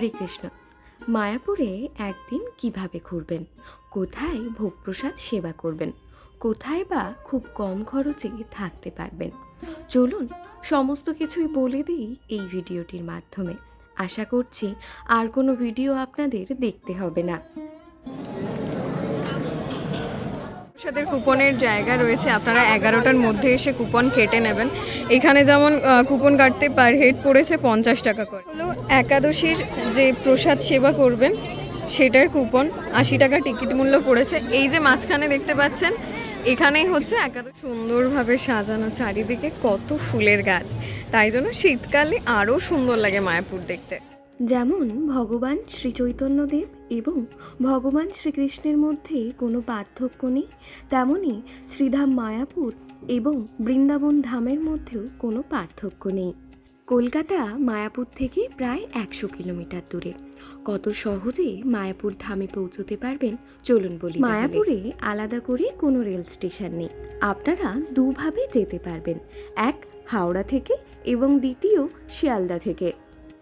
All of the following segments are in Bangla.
হরে কৃষ্ণ। মায়াপুরে একদিন কীভাবে ঘুরবেন? কোথায় ভোগপ্রসাদ সেবা করবেন? কোথায় বা খুব কম খরচে থাকতে পারবেন? চলুন সমস্ত কিছুই বলে দিই এই ভিডিওটির মাধ্যমে। আশা করছি আর কোনো ভিডিও আপনাদের দেখতে হবে না। প্রসাদের কুপনের জায়গা রয়েছে, আপনারা এগারোটার মধ্যে এসে কুপন কেটে নেবেন। এখানে যেমন কুপন কাটতে পার হেড পড়েছে পঞ্চাশ টাকা করে। হলো একাদশীর যে প্রসাদ সেবা করবেন, সেটার কুপন আশি টাকা টিকিট মূল্য পড়েছে। এই যে মাঝখানে দেখতে পাচ্ছেন, এখানেই হচ্ছে একাদশ। সুন্দরভাবে সাজানো চারিদিকে কত ফুলের গাছ। তাই জন্য শীতকালে আরও সুন্দর লাগে মায়াপুর দেখতে। যেমন ভগবান শ্রী চৈতন্যদেব এবং ভগবান শ্রীকৃষ্ণের মধ্যে কোনো পার্থক্য নেই তেমনই শ্রীধাম মায়াপুর এবং বৃন্দাবন ধামের মধ্যেও কোনো পার্থক্য নেই। কলকাতা মায়াপুর থেকে প্রায় একশো কিলোমিটার দূরে। কত সহজে মায়াপুর ধামে পৌঁছতে পারবেন, চলুন বলি মায়াপুরে আলাদা করে কোনো রেল স্টেশন নেই। আপনারা দুভাবে যেতে পারবেন, এক হাওড়া থেকে এবং দ্বিতীয় শিয়ালদা থেকে।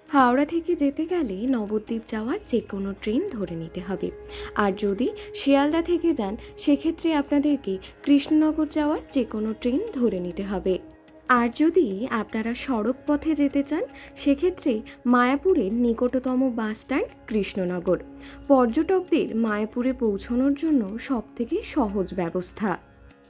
হাওড়া থেকে যেতে গেলে নবদ্বীপ যাওয়ার যে কোনো ট্রেন ধরে নিতে হবে। আর যদি শিয়ালদা থেকে যান, সেক্ষেত্রে আপনাদেরকে কৃষ্ণনগর যাওয়ার যে কোনো ট্রেন ধরে নিতে হবে। আর যদি আপনারা সড়ক পথে যেতে চান, সেক্ষেত্রে মায়াপুরের নিকটতম বাস স্ট্যান্ড কৃষ্ণনগর। পর্যটকদের মায়াপুরে পৌঁছানোর জন্য সবথেকে সহজ ব্যবস্থা।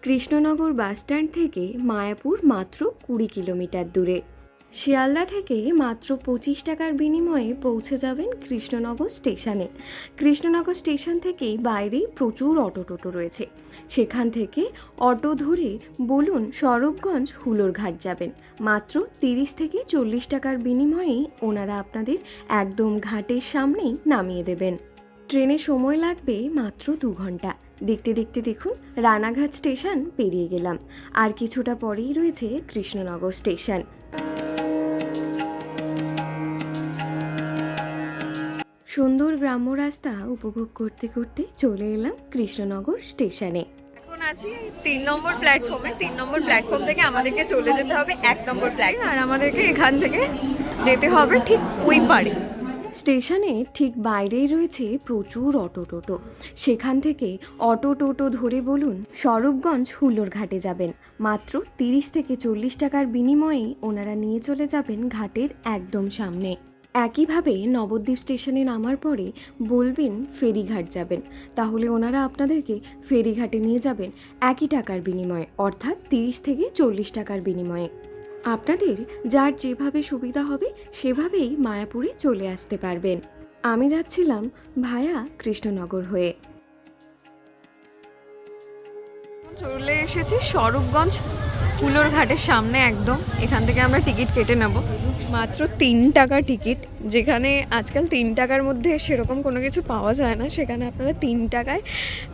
কৃষ্ণনগর বাস স্ট্যান্ড থেকে মায়াপুর মাত্র কুড়ি কিলোমিটার দূরে। শিয়ালদা থেকে মাত্র পঁচিশ টাকার বিনিময়ে পৌঁছে যাবেন কৃষ্ণনগর স্টেশনে। কৃষ্ণনগর স্টেশন থেকেই বাইরেই প্রচুর অটো টোটো রয়েছে। সেখান থেকে অটো ধরে বলুন সরবগঞ্জ হুলোরঘাট যাবেন। মাত্র তিরিশ থেকে চল্লিশ টাকার বিনিময়েই ওনারা আপনাদের একদম ঘাটের সামনেই নামিয়ে দেবেন। ট্রেনে সময় লাগবে মাত্র দু ঘণ্টা। দেখতে দেখতে দেখুন রানাঘাট স্টেশন পেরিয়ে গেলাম। আর কিছুটা পরেই রয়েছে কৃষ্ণনগর স্টেশন। সুন্দর গ্রাম্য রাস্তা উপভোগ করতে করতে চলে এলাম কৃষ্ণনগর স্টেশনে। এখন আছি তিন নম্বর প্ল্যাটফর্মে তিন নম্বর প্ল্যাটফর্ম থেকে আমাদেরকে চলে যেতে হবে এক নম্বর প্ল্যাটফর্ম আর আমাদেরকে এখান থেকে যেতে হবে ঠিক ওই পারে। স্টেশনে ঠিক বাইরেই রয়েছে প্রচুর অটো টোটো। সেখান থেকে অটো টোটো ধরে বলুন স্বরূপগঞ্জ হুলোর ঘাটে যাবেন। মাত্র তিরিশ থেকে চল্লিশ টাকার বিনিময়েই ওনারা নিয়ে চলে যাবেন ঘাটের একদম সামনে। একইভাবে নবদ্বীপ স্টেশনে নামার পরে বলবেন, ফেরিঘাট যাবেন। তাহলে ওনারা আপনাদেরকে ফেরিঘাটে নিয়ে যাবেন একই টাকার বিনিময়ে, অর্থাৎ তিরিশ থেকে চল্লিশ টাকার বিনিময়ে। আপনাদের যার যেভাবে সুবিধা হবে, সেভাবেই মায়াপুরে চলে আসতে পারবেন। আমি যাচ্ছিলাম ভায়া কৃষ্ণনগর হয়ে। চলে এসেছি স্বরূপগঞ্জ ফুলোর ঘাটের সামনে একদম। এখান থেকে আমরা টিকিট কেটে নেব। মাত্র তিন টাকা টিকিট, যেখানে আজকাল তিন টাকার মধ্যে সেরকম কোনো কিছু পাওয়া যায় না। সেখানে আপনারা তিন টাকায়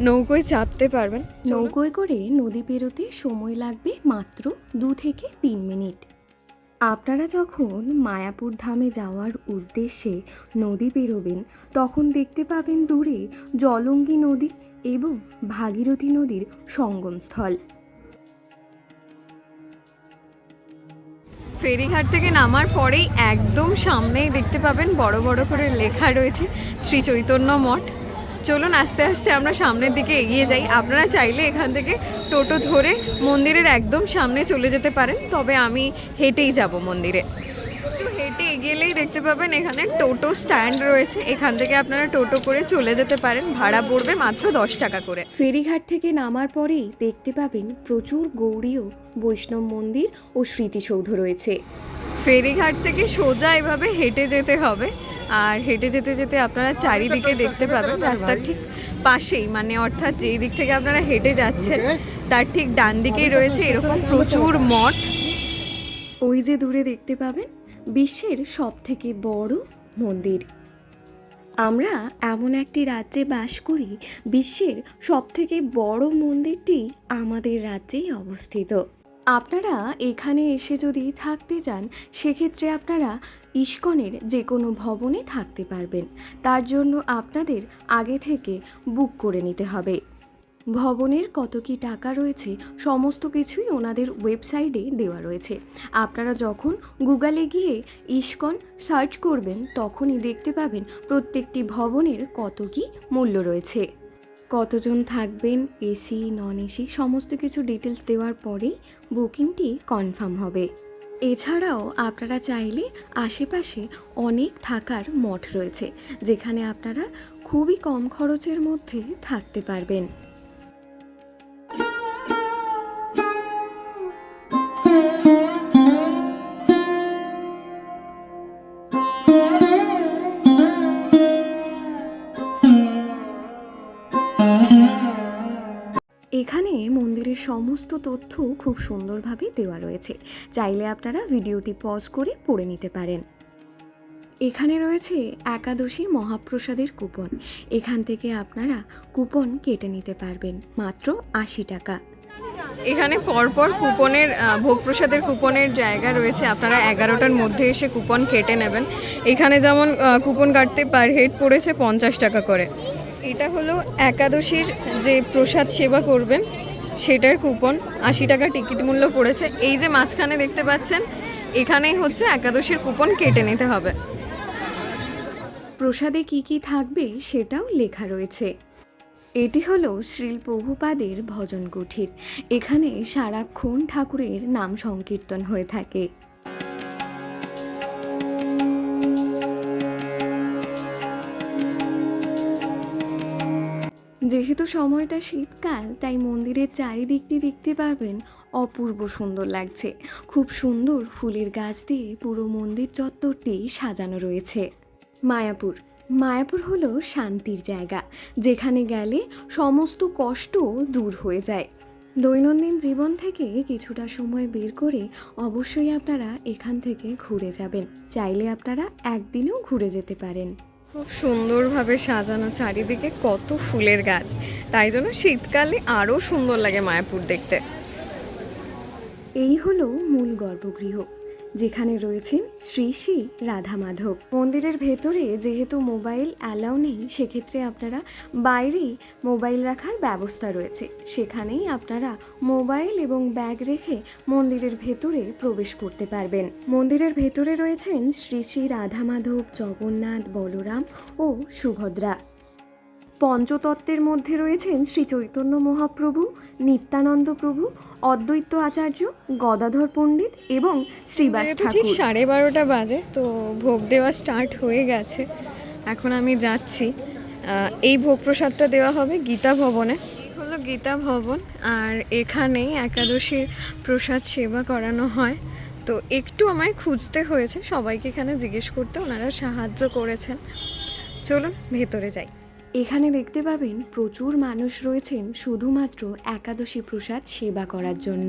নৌকোয় চাপতে পারবেন। নৌকোয় করে নদী পেরোতে সময় লাগবে মাত্র দু থেকে তিন মিনিট। আপনারা যখন মায়াপুর ধামে যাওয়ার উদ্দেশ্যে নদী পেরোবেন, তখন দেখতে পাবেন দূরে জলঙ্গি নদী এবং ভাগীরথী নদীর সঙ্গমস্থল। ফেরিঘাট থেকে নামার পরেই একদম সামনেই দেখতে পাবেন বড় বড় করে লেখা রয়েছে শ্রী চৈতন্য মঠ। চলুন আস্তে আস্তে আমরা সামনের দিকে এগিয়ে যাই। আপনারা চাইলে এখান থেকে টোটো ধরে মন্দিরের একদম সামনে চলে যেতে পারেন, তবে আমি হেঁটেই যাব মন্দিরে। একটু হেঁটে এগিয়েলেই দেখতে পাবেন এখানে টোটো স্ট্যান্ড রয়েছে। এখান থেকে আপনারা টোটো করে চলে যেতে পারেন। ভাড়া পড়বে মাত্র দশ টাকা করে। ফেরিঘাট থেকে নামার পরেই দেখতে পাবেন প্রচুর গৌড়ীয় বৈষ্ণব মন্দির ও স্মৃতিসৌধ রয়েছে। ফেরিঘাট থেকে সোজা এভাবে হেঁটে যেতে হবে। আর হেঁটে যেতে যেতে আপনারা চারিদিকে দেখতে পাবেন রাস্তার ঠিক পাশেই। মানে অর্থাৎ যেই দিক থেকে আপনারা হেঁটে যাচ্ছেন তার ঠিক ডান দিকেই রয়েছে এরকম প্রচুর মঠ। ওই যে দূরে দেখতে পাবেন বিশ্বের সব থেকে বড় মন্দির। আমরা এমন একটি রাজ্যে বাস করি, বিশ্বের সব থেকে বড় মন্দিরটি আমাদের রাজ্যেই অবস্থিত। আপনারা এখানে এসে যদি থাকতে চান, সেক্ষেত্রে আপনারা ইস্কনের যে কোনো ভবনে থাকতে পারবেন। তার জন্য আপনাদের আগে থেকে বুক করে নিতে হবে। ভবনের কত কি টাকা রয়েছে, সমস্ত কিছুই ওনাদের ওয়েবসাইটে দেওয়া রয়েছে। আপনারা যখন গুগলে গিয়ে ইস্কন সার্চ করবেন, তখনই দেখতে পাবেন প্রত্যেকটি ভবনের কত কি মূল্য রয়েছে। কতজন থাকবেন, এসি নন এসি সমস্ত কিছু ডিটেলস দেওয়ার পরেই বুকিংটি কনফার্ম হবে। এছাড়াও আপনারা চাইলে আশেপাশে অনেক থাকার মঠ রয়েছে, যেখানে আপনারা খুবই কম খরচের মধ্যে থাকতে পারবেন। সমস্ত তথ্য খুব সুন্দরভাবে দেওয়া রয়েছে। চাইলে আপনারা ভিডিওটি পজ করে পড়ে নিতে পারেন। এখানে রয়েছে একাদশী মহাপ্রসাদের কুপন। এখান থেকে আপনারা কুপন কেটে নিতে পারবেন, মাত্র আশি টাকা। এখানে পরপর কুপনের ভোগ প্রসাদের কুপনের জায়গা রয়েছে। আপনারা এগারোটার মধ্যে এসে কুপন কেটে নেবেন। এখানে যেমন কুপন কাটতে পার হেড পড়েছে পঞ্চাশ টাকা করে। এটা হলো একাদশীর যে প্রসাদ সেবা করবেন সেটার কুপন আশি টাকা টিকিট মূল্য পড়েছে। এই যে মাঝখানে দেখতে পাচ্ছেন, এখানেই হচ্ছে একাদশীর কুপন কেটে নিতে হবে। প্রসাদে কি কি থাকবে সেটাও লেখা রয়েছে। এটি হলো শ্রীল প্রভুপাদের ভজন কুঠির। এখানে সারাক্ষণ ঠাকুরের নাম সংকীর্তন হয়ে থাকে। যেহেতু সময়টা শীতকাল, তাই মন্দিরের চারিদিকটি দেখতে পারবেন অপূর্ব সুন্দর লাগছে। খুব সুন্দর ফুলের গাছ দিয়ে পুরো মন্দির চত্বরটি সাজানো রয়েছে। মায়াপুর। মায়াপুর হলো শান্তির জায়গা, যেখানে গেলে সমস্ত কষ্ট দূর হয়ে যায়। দৈনন্দিন জীবন থেকে কিছুটা সময় বের করে অবশ্যই আপনারা এখান থেকে ঘুরে যাবেন। চাইলে আপনারা একদিনেও ঘুরে যেতে পারেন। খুব সুন্দরভাবে সাজানো চারিদিকে কত ফুলের গাছ। তাই জন্য শীতকালে আরও সুন্দর লাগে মায়াপুর দেখতে। এই হলো মূল গর্ভগৃহ। যেখানে রয়েছেন শ্রী শ্রী রাধা মাধব মন্দিরের ভেতরে যেহেতু মোবাইল অ্যালাউ নেই, সেক্ষেত্রে আপনারা বাইরেই মোবাইল রাখার ব্যবস্থা রয়েছে। সেখানেই আপনারা মোবাইল এবং ব্যাগ রেখে মন্দিরের ভেতরে প্রবেশ করতে পারবেন। মন্দিরের ভেতরে রয়েছেন শ্রী শ্রী রাধা মাধব জগন্নাথ, বলরাম ও সুভদ্রা। পঞ্চতত্ত্বের মধ্যে রয়েছেন শ্রী চৈতন্য মহাপ্রভু নিত্যানন্দ প্রভু অদ্বৈত আচার্য গদাধর পণ্ডিত এবং শ্রীবাস ঠিক সাড়ে বারোটা বাজে তো ভোগ দেওয়া স্টার্ট হয়ে গেছে। এখন আমি যাচ্ছি। এই ভোগ প্রসাদটা দেওয়া হবে গীতা ভবনে। হলো গীতা ভবন আর এখানেই একাদশীর প্রসাদ সেবা করানো হয়। তো একটু আমায় খুঁজতে হয়েছে সবাইকে এখানে জিজ্ঞেস করতে ওনারা সাহায্য করেছেন। চলুন ভেতরে যাই। এখানে দেখতে পাবেন প্রচুর মানুষ রয়েছেন শুধুমাত্র একাদশী প্রসাদ সেবা করার জন্য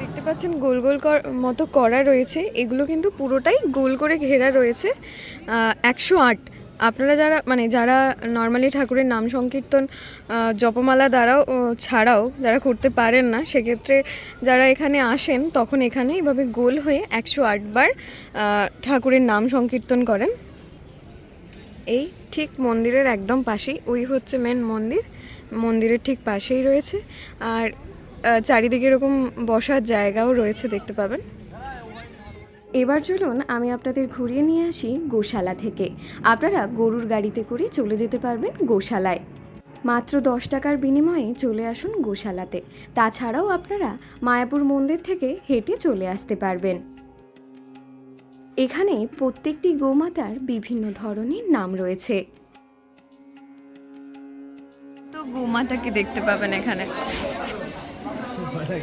দেখতে পাচ্ছেন গোল গোল কর- মতো করা রয়েছে। এগুলো কিন্তু পুরোটাই গোল করে ঘেরা রয়েছে। একশো আট। আপনারা যারা মানে যারা নর্মালি ঠাকুরের নাম সংকীর্তন জপমালা দ্বারাও ছাড়াও যারা করতে পারেন না, সেক্ষেত্রে যারা এখানে আসেন, তখন এখানে এভাবে গোল হয়ে একশো আটবার ঠাকুরের নাম সংকীর্তন করেন। এই ঠিক মন্দিরের একদম পাশেই, ওই হচ্ছে মেন মন্দির। মন্দিরের ঠিক পাশেই রয়েছে। আর চারিদিকে এরকম বসার জায়গাও রয়েছে দেখতে পাবেন। এবার চলুন আমি আপনাদের ঘুরিয়ে নিয়ে আসি গোশালা থেকে। আপনারা গরুর গাড়িতে করে চলে যেতে পারবেন গোশালায়। মাত্র দশ টাকার বিনিময়ে চলে আসুন গোশালাতে। তাছাড়াও আপনারা মায়াপুর মন্দির থেকে হেঁটে চলে আসতে পারবেন। এখানে প্রত্যেকটি গোমাতার বিভিন্ন ধরনের নাম রয়েছে। তো গোমাতাকে দেখতে পাবেন এখানে? গোশালার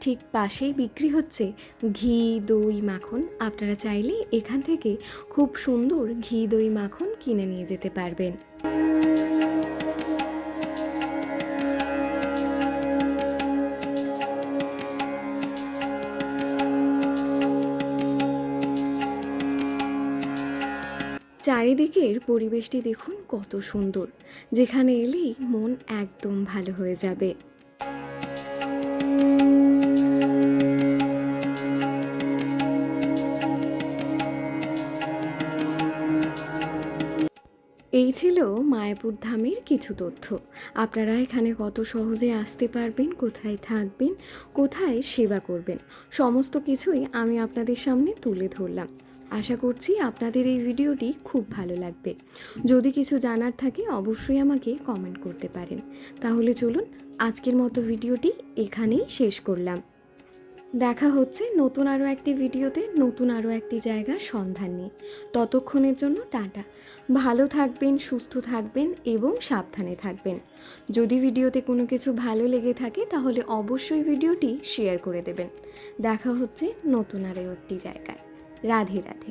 ঠিক পাশেই বিক্রি হচ্ছে ঘি, দই, মাখন। আপনারা চাইলে এখান থেকে খুব সুন্দর ঘি, দই, মাখন কিনে নিয়ে যেতে পারবেন। চারিদিকের পরিবেশটি দেখুন কত সুন্দর, যেখানে এলেই মন একদম ভালো হয়ে যাবে। এই ছিল মায়াপুর ধামের কিছু তথ্য। আপনারা এখানে কত সহজে আসতে পারবেন, কোথায় থাকবেন, কোথায় সেবা করবেন, সমস্ত কিছুই আমি আপনাদের সামনে তুলে ধরলাম। আশা করছি আপনাদের এই ভিডিওটি খুব ভালো লাগবে। যদি কিছু জানার থাকে অবশ্যই আমাকে কমেন্ট করতে পারেন। তাহলে চলুন আজকের মতো ভিডিওটি এখানেই শেষ করলাম। দেখা হচ্ছে নতুন আরও একটি ভিডিওতে, নতুন আরও একটি জায়গার সন্ধান নিয়ে। ততক্ষণের জন্য টাটা। ভালো থাকবেন, সুস্থ থাকবেন এবং সাবধানে থাকবেন। যদি ভিডিওতে কোনো কিছু ভালো লেগে থাকে তাহলে অবশ্যই ভিডিওটি শেয়ার করে দেবেন। দেখা হচ্ছে নতুন আরও একটি জায়গায়। রাধে রাধে